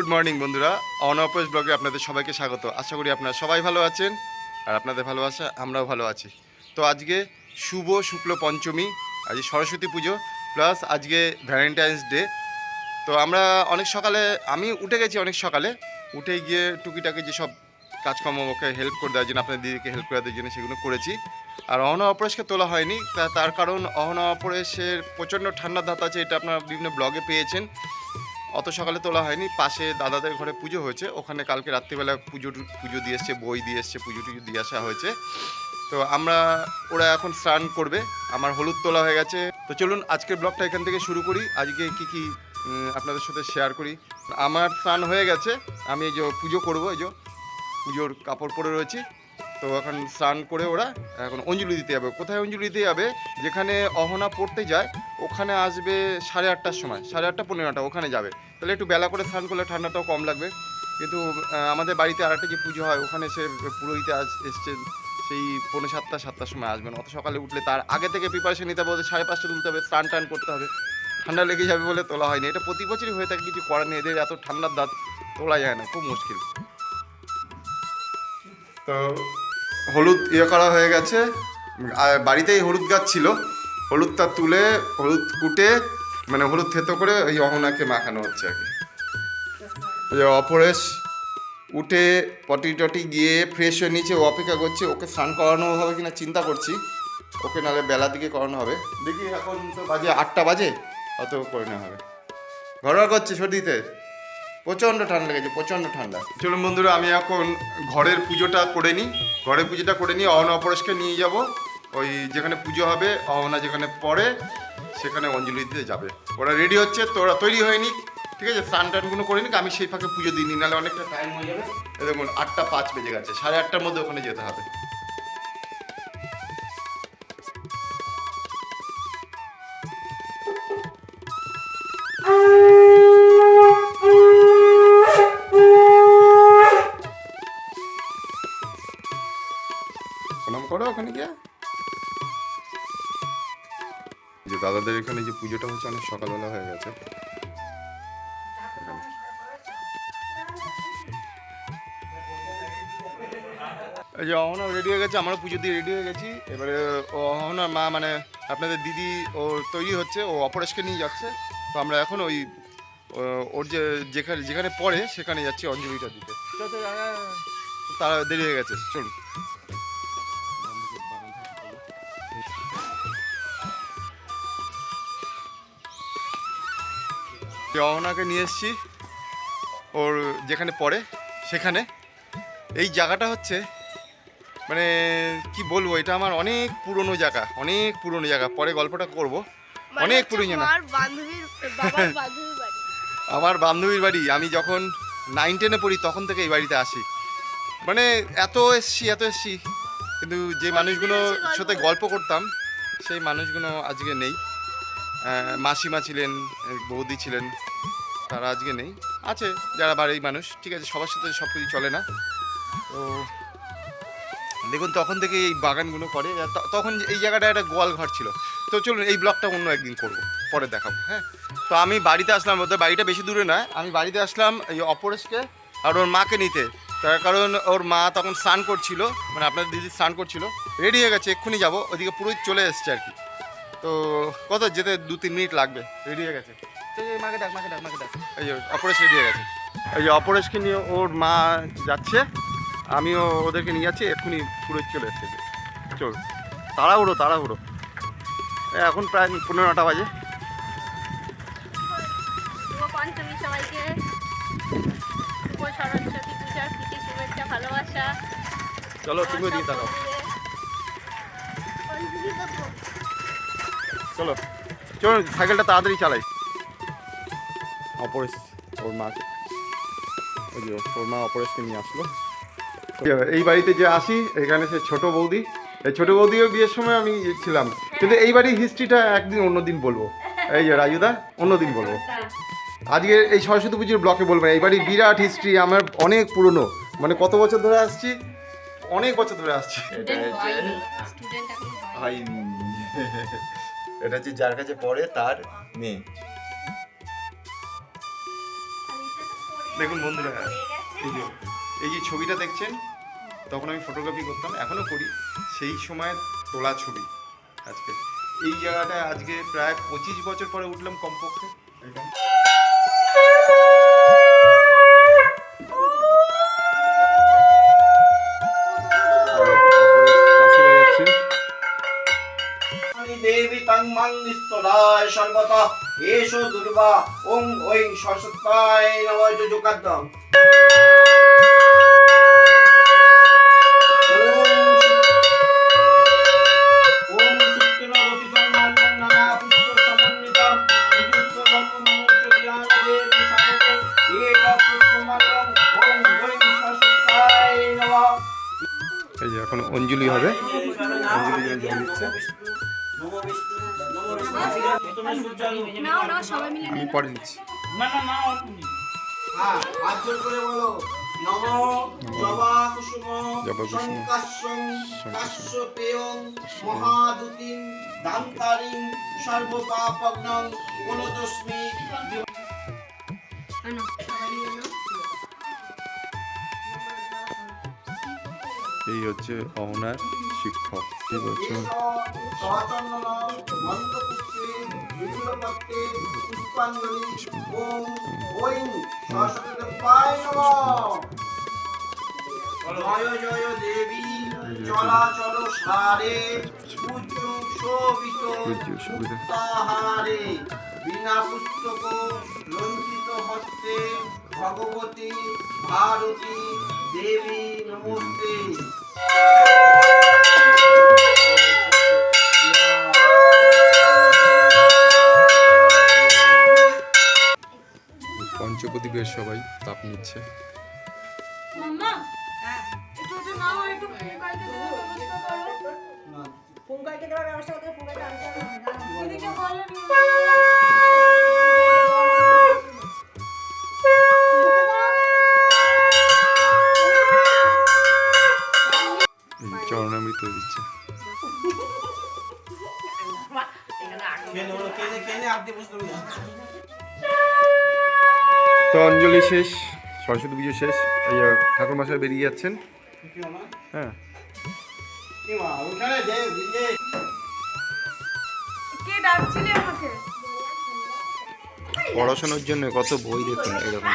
Good morning বন্ধুরা। অনঅপোজ ব্লগে আপনাদের সবাইকে স্বাগত। আশা করি আপনারা সবাই ভালো আছেন আর আপনাদের ভালোবাসা, আমরাও ভালো আছি। তো আজকে শুভ শুক্ল পঞ্চমী আজ সরস্বতী পুজো, প্লাস আজকে ভ্যালেন্টাইন্স ডে। তো আমরা অনেক সকালে, আমি উঠে গেছি অনেক সকালে। উঠে গিয়ে টুকিটাকি যেসব কাজকর্ম ওকে হেল্প করে দেওয়ার জন্য আপনার দিদিকে হেল্প করে দেওয়ার জন্য সেগুলো করেছি। আর অহনা অপরেশকে তোলা হয়নি তার কারণ অহনা অপরেশের প্রচণ্ড ঠান্ডা ধাত আছে, এটা আপনারা বিভিন্ন ব্লগে পেয়েছেন। অত সকালে তোলা হয়নি। পাশে দাদাদের ঘরে পুজো হয়েছে। ওখানে কালকে রাত্রিবেলা পুজো পুজো দিয়ে এসছে, বই দিয়ে এসছে, পুজো টুজো দিয়ে আসা হয়েছে। তো আমরা, ওরা এখন স্নান করবে। আমার হলুদ তোলা হয়ে গেছে। তো চলুন, আজকের ব্লগটা এখান থেকে শুরু করি। আজকে কি কি আপনাদের সাথে শেয়ার করি। আমার স্নান হয়ে গেছে। আমি এই যে পুজো করব, এই যে পুজোর কাপড় পরে রয়েছি। তো এখন স্নান করে ওরা এখন অঞ্জলি দিতে যাবে। কোথায় অঞ্জলি দিতে যাবে? যেখানে অহনা পড়তে যায়, ওখানে আসবে সাড়ে আটটার সময়, সাড়ে আটটা পনেরোটা ওখানে যাবে। তাহলে একটু বেলা করে স্নান করলে ঠান্ডাটাও কম লাগবে। কিন্তু আমাদের বাড়িতে আর একটা যে পুজো হয়, ওখানে সে পুরোহিতে আজ এসছে, সেই পৌনে সাতটা, সাতটার সময় আসবেন। অত সকালে উঠলে তার আগে থেকে প্রিপারেশন নিতে হবে সাড়ে পাঁচটা তুলতে হবে, স্নান টান করতে হবে। ঠান্ডা লেগে যাবে বলে তোলা হয়নি। এটা প্রতি বছরই হয়ে থাকে, কিছু করার নেই। এদের এত ঠান্ডার দাঁত তোলা যায় না, খুব মুশকিল। তো হলুদ ইয়ে করা হয়ে গেছে। বাড়িতেই হলুদ গাছ ছিল। হলুদটা তুলে, হলুদ কুটে মানে হলুদ থেতো করে ওই অহনাকে মাখানো হচ্ছে আর কি। অপরেশ উঠে পটি টটি গিয়ে ফ্রেশ হয়ে নিচে ও অপেক্ষা করছে, ওকে স্নান করানো হবে কিনা চিন্তা করছি। ওকে নাহলে বেলার দিকে করানো হবে। দেখি এখন তো বাজে আটটা বাজে, অত করে নেওয়া হবে। ঘরোয়া করছে সর্দিতে। প্রচণ্ড ঠান্ডা লেগেছে, প্রচণ্ড ঠান্ডা। চলুন বন্ধুরা, আমি এখন ঘরের পুজোটা করে নিই। ঘরের পুজোটা করে নিই অহনা অপরেশকে নিয়ে যাব। ওই যেখানে পুজো হবে, অহনা যেখানে পড়ে, সেখানে অঞ্জলি দিতে যাবে। ওরা রেডি হচ্ছে তোরা তৈরি হয়নি। ঠিক আছে, স্নান টানগুলো করে নিক, আমি সেই ফাঁকে পুজো দিই নি, নাহলে অনেকটা টাইম হয়ে যাবে। দেখুন, আটটা পাঁচ বেজে গেছে, সাড়ে আটটার মধ্যে ওখানে যেতে হবে। দাদাদের এখানে যে পুজোটা হচ্ছে অনেক সকালবেলা হয়ে গেছে। এই যে অহনা রেডি হয়ে গেছে আমারও পুজো দিয়ে রেডি হয়ে গেছি এবারে ও অহনার মা মানে আপনাদের দিদি ও তৈরি হচ্ছে ও অপরেশকে নিয়ে যাচ্ছে তো আমরা এখন ওই ওর যে যেখানে যেখানে পড়ে সেখানে যাচ্ছি অঞ্জলিটা দিতে। তারা দেরি হয়ে গেছে চলুন অহনাকে নিয়ে এসেছি। ওর যেখানে পড়ে সেখানে। এই জায়গাটা হচ্ছে মানে কি বলব এটা আমার অনেক পুরনো জায়গা অনেক পুরনো জায়গা। পরে গল্পটা করব। মানে অনেক পুরনো আমার বান্ধবীর বাড়ি। আমি যখন নাইন টেনে পড়ি তখন থেকে এই বাড়িতে আসি। মানে এত এসছি এত এসছি। কিন্তু যে মানুষগুলো গল্প সাথে গল্প করতাম সেই মানুষগুলো আজকে নেই। মাসিমা ছিলেন বৌদি ছিলেন, তারা আজকে নেই। আছে, যারা বাড়ির মানুষ, ঠিক আছে, সবার সাথে সব কিছু চলে না। তো দেখুন, তখন থেকে এই বাগানগুলো করে তখন এই জায়গাটা একটা গোয়াল ঘর ছিল। তো চলুন, এই ব্লগটা অন্য একদিন করব, পরে দেখাবো হ্যাঁ? তো আমি বাড়িতে আসলাম ওদের বাড়িটা বেশি দূরে নয়, আমি বাড়িতে আসলাম এই অপরেশকে আর ওর মাকে নিতে। তার কারণ, ওর মা তখন স্নান করছিল মানে আপনার দিদি স্নান করছিল, রেডি হয়ে গেছে, এক্ষুনি যাব, ওদিকে পুরোই চলে এসছে আর কি। তো কত? যেতে দু তিন মিনিট লাগবে। রেডি হয়ে গেছে? এই মাকে ডাক মাকে ডাক মাকে ডাক। এই যে অপরেশ রেডি হয়ে গেছে। এই যে অপরেশকে নিয়ে ওর মা যাচ্ছে আমিও ওদেরকে নিয়ে যাচ্ছি এক্ষুনি পুরো চলে এসছে। চল তাড়াহুড়ো তাড়াহুড়ো। এখন প্রায় পনেরো নটা বাজে। পঞ্চমী সবাইকে। শুভ সরস্বতী পূজার প্রীতি শুভেচ্ছা ভালোবাসা। চলো তুমি দিয়ে তাকাও। চলো। চলো সাইকেলটা তাড়াতাড়ি চালাই। অপরেশ ওর মাকে ওই যে ওর মা অপরেশকে নিয়ে আসলো। এই বাড়িতে যে আসি এখানে সে ছোট বৌদি। এই ছোট বৌদিও বিয়ের সময় আমি ছিলাম। কিন্তু এই বাড়ির হিস্ট্রিটা একদিন অন্যদিন বলব। এই যে রাজুদা অন্যদিন বলব। আজকে এই সরস্বতী পুজোর ব্লকে বলব না। এই বাড়ির বিরাট হিস্ট্রি আমার অনেক পুরনো। মানে কত বছর ধরে আসছি? অনেক বছর ধরে আসছি। এটা হয়নি। এটা হচ্ছে যার কাছে পড়ে, তার মেয়ে। দেখুন বন্ধুরা, এই যে এই যে ছবিটা দেখছেন, তখন আমি ফটোগ্রাফি করতাম এখনও করি, সেই সময় তোলা ছবি আজকে। এই জায়গাটা আজকে প্রায় পঁচিশ বছর পরে উঠলাম কমপক্ষে। নিস্তরায় সর্বতঃ। এষো দুর্বা ওং ঐং সরস্বতায় নমঃ নমঃ। এই যে এখন অঞ্জলি হবে। অঞ্জলি জল দিচ্ছে নাও নাও সবাই মিলে আমি পরে নিচ্ছি। হ্যাঁ, হাত জোর সারে হচ্ছে শোভিত শিক্ষক শোভিত। তাহারে বিনা পুস্তক লঞ্চিত হস্তে ভগবতী ভারতী দেবী নমস্তে। পঞ্চপ্রদীপের সবাই তাপ নিচ্ছে। ব্যবস্থা করতে এই চরণামৃত দিচ্ছে। তো অঞ্জলি শেষ সরস্বতী পুজো শেষ ঠাকুর মশাই বেরিয়ে যাচ্ছেন। হ্যাঁ। পড়াশোনার জন্য কত বই দেখুন এরকম।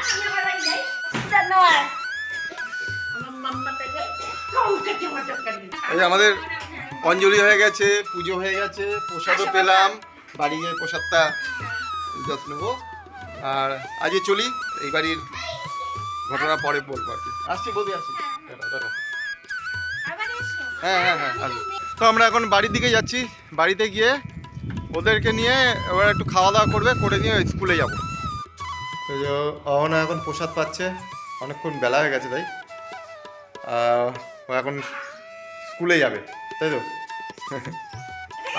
এই আমাদের অঞ্জলি হয়ে গেছে পুজো হয়ে গেছে প্রসাদও পেলাম। বাড়ি গিয়ে প্রসাদটা যত্ন নেব। আর আজকে চলি এই বাড়ির ঘটনা পরে বলব আর কি। আসছি বৌদি আসছি। হ্যাঁ হ্যাঁ হ্যাঁ আসব। তো আমরা এখন বাড়ির দিকে যাচ্ছি। বাড়িতে গিয়ে ওদেরকে নিয়ে এবার একটু খাওয়া দাওয়া করবে করে নিয়ে স্কুলে যাব। এই যে অহনা এখন প্রসাদ পাচ্ছে। অনেকক্ষণ বেলা হয়ে গেছে তাই। ও এখন স্কুলে যাবে, তাই তো?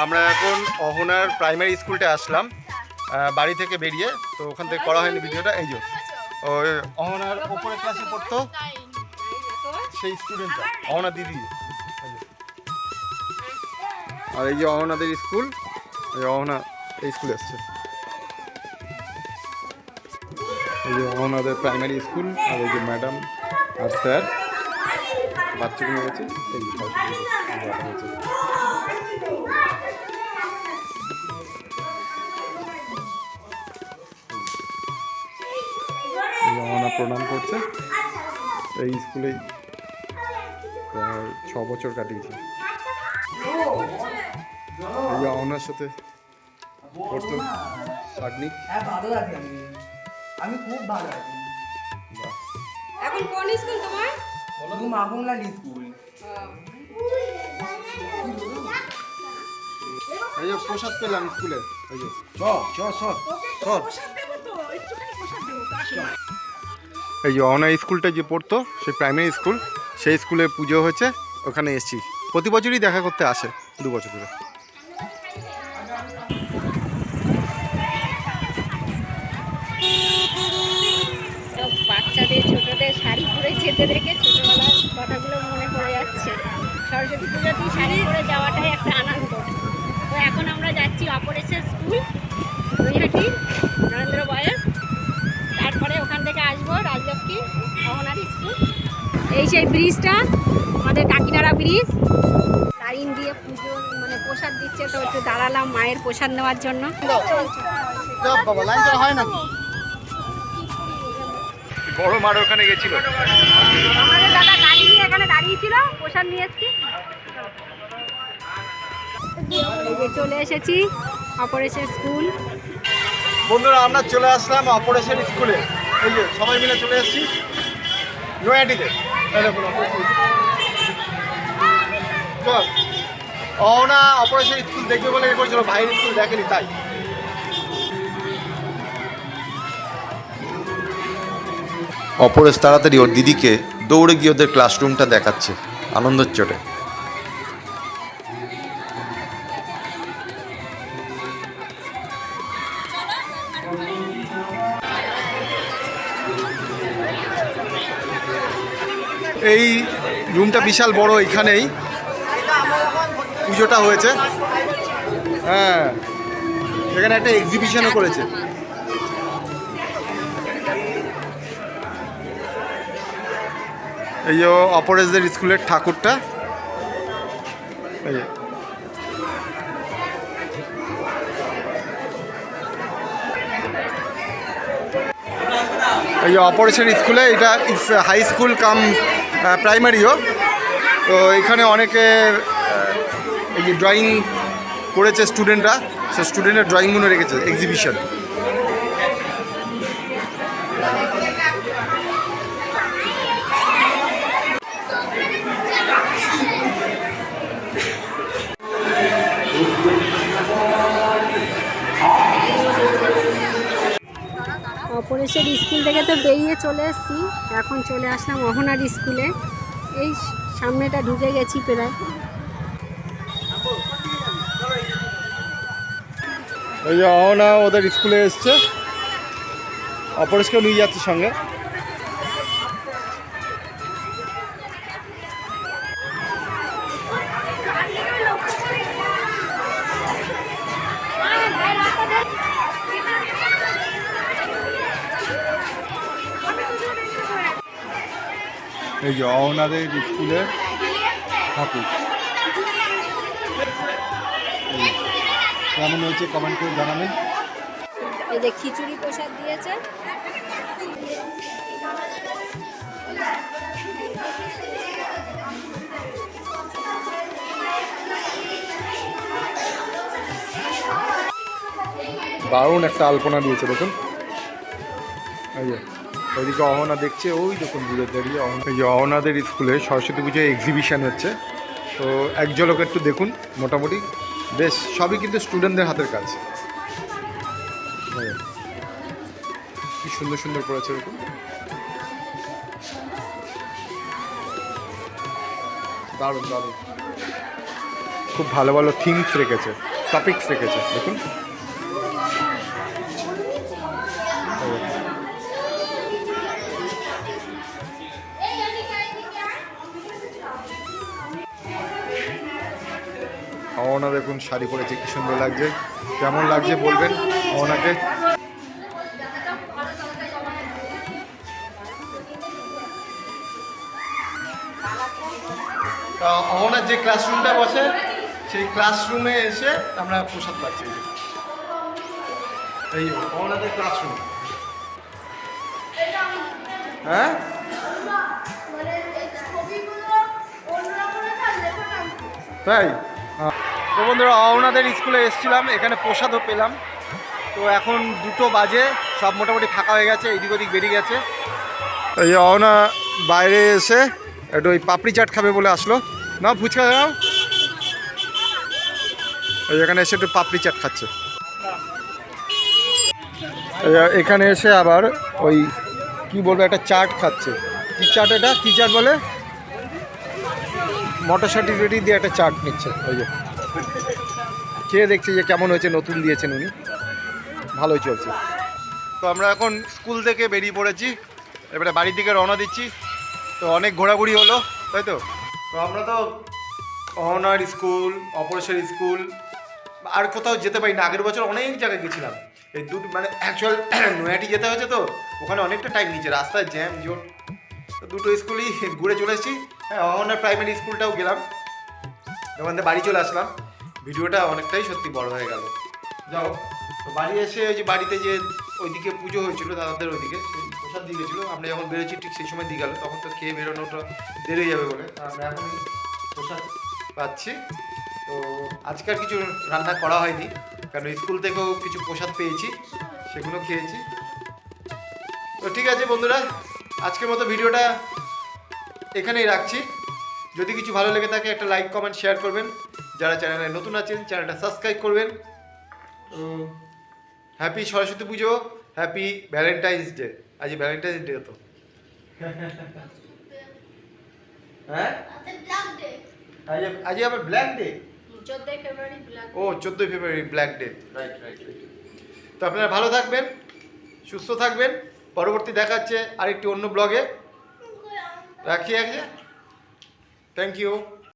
আমরা এখন অহনার প্রাইমারি স্কুলটা আসলাম বাড়ি থেকে বেরিয়ে, তো ওখান থেকে করা হয়নি ভিডিওটা, এই যে ওই অহনার ওপরে ক্লাসে পড়তো, সেই স্টুডেন্টটা অহনা দিদি। আর এই যে অহনাদের স্কুল, এই অহনা এই স্কুলে এসছে এই যে অহনাদের প্রাইমারি স্কুল, আর এই যে ম্যাডাম আর স্যার নিয়ে গেছে প্রণাম করছে। এই স্কুলেই প্রায় ছ বছর কাটিয়েছে। এই যে সাথে পড়তো শাগনিক হ্যাঁ আমি খুব ভালো আছি। এখন কোন স্কুল তোমার? Lali school. এই যে প্রসাদ পেলাম স্কুলে। এই যে। চ চ সর এই যে অনা স্কুলটা যে পড়তো সেই প্রাইমারি স্কুল সেই স্কুলে পুজো হয়েছে ওখানে এসেছি। প্রতি বছরই দেখা করতে আসে দু বছর ধরে। শাড়ি পরে যেতে দেখে ছোটবেলার কথাগুলো মনে পড়ে যাচ্ছে। সরস্বতী পুজোতেই শাড়ি পরে যাওয়াটাই একটা আনন্দ। তো এখন আমরা যাচ্ছি অপারেশন স্কুল নৈহাটি নরেন্দ্র বয়স তারপরে ওখান থেকে আসব রাজলক্ষ্মী ব্রিজটা, আমাদের কাকিনাড়া ব্রিজ। লাইন দিয়ে পুজো মানে প্রসাদ দিচ্ছে, তো একটু দাঁড়ালাম মায়ের প্রসাদ নেওয়ার জন্য। হয় না? বড় মার ওখানে গেছিল? আমাদের দাদা গাড়ি নিয়ে এখানে দাঁড়িয়েছিল প্রসাদ নিয়ে এসছি। চলে এসেছি অপারেশন স্কুল। বন্ধুরা আমরা চলে আসলাম অপারেশন স্কুলে। এই যে সবাই মিলে চলে এসেছি। চল। অপারেশন স্কুল দেখবে বলে এ করেছিল ভাইয়ের স্কুল দেখেনি তাই। অপরেশ তাড়াতাড়ি ওর দিদিকে দৌড়ে গিয়ে ওদের ক্লাসরুমটা দেখাচ্ছে, আনন্দের চোটে। এই রুমটা বিশাল বড় এখানেই। পুজোটা হয়েছে। হ্যাঁ এখানে একটা এক্সিবিশনও করেছে। এই যে অপরেশদের স্কুলের ঠাকুরটা। এই যে। অপারেশন স্কুলে এটা হাই স্কুল কাম প্রাইমারিও তো এখানে অনেকে এই ড্রয়িং করেছে স্টুডেন্টরা সে স্টুডেন্টের ড্রয়িংগুলো রেখেছে এক্সিবিশন অপরেশন স্কুল থেকে তো বেরিয়ে চলে এসেছি। এখন চলে আসলাম অহনার স্কুলে। এই সামনেটা ঢুকে গেছি প্রায়। এই যে অহনা ওদের স্কুলে এসছে। অপরেশকেও নিয়ে যাচ্ছে সঙ্গে। এই যে অহনাদের স্কুলের ঠাকুর। কেমন হয়েছে কমেন্ট করে জানাবেন। এই যে খিচুড়ি প্রসাদ দিয়েছে। দারুণ একটা আলপনা দিয়েছে দেখুন। এই যে। ওইদিকে অহনা দেখছে, ওই দেখুন দূরে দাঁড়িয়ে অহনা। এই অহনাদের স্কুলে সরস্বতী পুজোয় এক্সিবিশন হচ্ছে। তো এক ঝলক একটু দেখুন, মোটামুটি। বেশ, সবই কিন্তু স্টুডেন্টদের হাতের কাজ। কি সুন্দর সুন্দর করেছে দেখুন দারুণ দারুণ। খুব ভালো ভালো থিমস রেখেছে টপিকস রেখেছে, দেখুন। অহনা দেখুন শাড়ি পরেছে কি সুন্দর লাগছে। কেমন লাগছে বলবেন অহনাকে তা অহনার যে ক্লাসরুমটা বসে সেই ক্লাসরুমে এসে আমরা প্রসাদ পাচ্ছি। এই অহনাদের ক্লাসরুম হ্যাঁ? তাই? তো বন্ধুরা অহনাদের স্কুলে এসেছিলাম, এখানে প্রসাদও পেলাম। তো এখন দুটো বাজে, সব মোটামুটি ফাঁকা হয়ে গেছে, এদিক ওদিক বেরিয়ে গেছে। এই যে অহনা বাইরে এসে একটু ওই পাপড়ি চাট খাবে বলে আসলো। না ফুচকা দাও। এই এখানে এসে একটু পাপড়ি চাট খাচ্ছে। এখানে এসে আবার ওই কি বলব, একটা চাট খাচ্ছে। কি চাট এটা? কি চাট বলে? মটরশুঁটি রেডি দিয়ে একটা চাট নিচ্ছে, ওই যে। খেয়ে দেখছি যে কেমন হয়েছে নতুন দিয়েছেন উনি। ভালোই চলছে। তো আমরা এখন স্কুল থেকে বেরিয়ে পড়েছি এবারে বাড়ির দিকে রওনা দিচ্ছি। তো অনেক ঘোরাঘুরি হলো তাই তো? তো আমরা তো অহনার স্কুল অপরেশন স্কুল আর কোথাও যেতে পারি না আগের বছর অনেক জায়গায় গেছিলাম। এই দুটো মানে অ্যাকচুয়াল নয়াটি যেতে হয়েছে তো ওখানে অনেকটা টাইম নিচ্ছে রাস্তায় জ্যাম জোট তো দুটো স্কুলই ঘুরে চলে এসেছি। হ্যাঁ অহনা প্রাইমারি স্কুলটাও গেলাম। ওখান থেকে বাড়ি চলে আসলাম। ভিডিওটা অনেকটাই সত্যি বড় হয়ে গেল। যাও, তো বাড়ি এসে ওই যে বাড়িতে যে ওইদিকে পুজো হয়েছিল, দাদাদের ওইদিকে প্রসাদ দিয়ে গেছিল। আমরা যখন বেরোচ্ছি, ঠিক সেই সময় দিয়ে গেল তখন তো খেয়ে বেরোনোটা দেরি যাবে বলে। আমরা এখন প্রসাদ পাচ্ছি। তো আজকে আর কিছু রান্না করা হয়নি, কারণ স্কুল থেকেও কিছু প্রসাদ পেয়েছি, সেগুলো খেয়েছি। তো ঠিক আছে বন্ধুরা, আজকের মতো ভিডিওটা এখানেই রাখছি। যদি কিছু ভালো লেগে থাকে, একটা লাইক কমেন্ট শেয়ার করবেন। যারা চ্যানেলে নতুন আছেন, চ্যানেলটা সাবস্ক্রাইব করবেন। Happy Saraswati Puja, happy Valentine's Day. আজ ভ্যালেন্টাইন্স ডে তো। হ্যাঁ? আজ আবার ব্ল্যাক ডে? ও, চোদ্দোই ফেব্রুয়ারি ব্ল্যাক ডে। রাইট রাইট তো আপনারা ভালো থাকবেন, সুস্থ থাকবেন। পরবর্তী দেখাচ্ছে আরেকটি অন্য ব্লগে। রাখি আগে। Thank you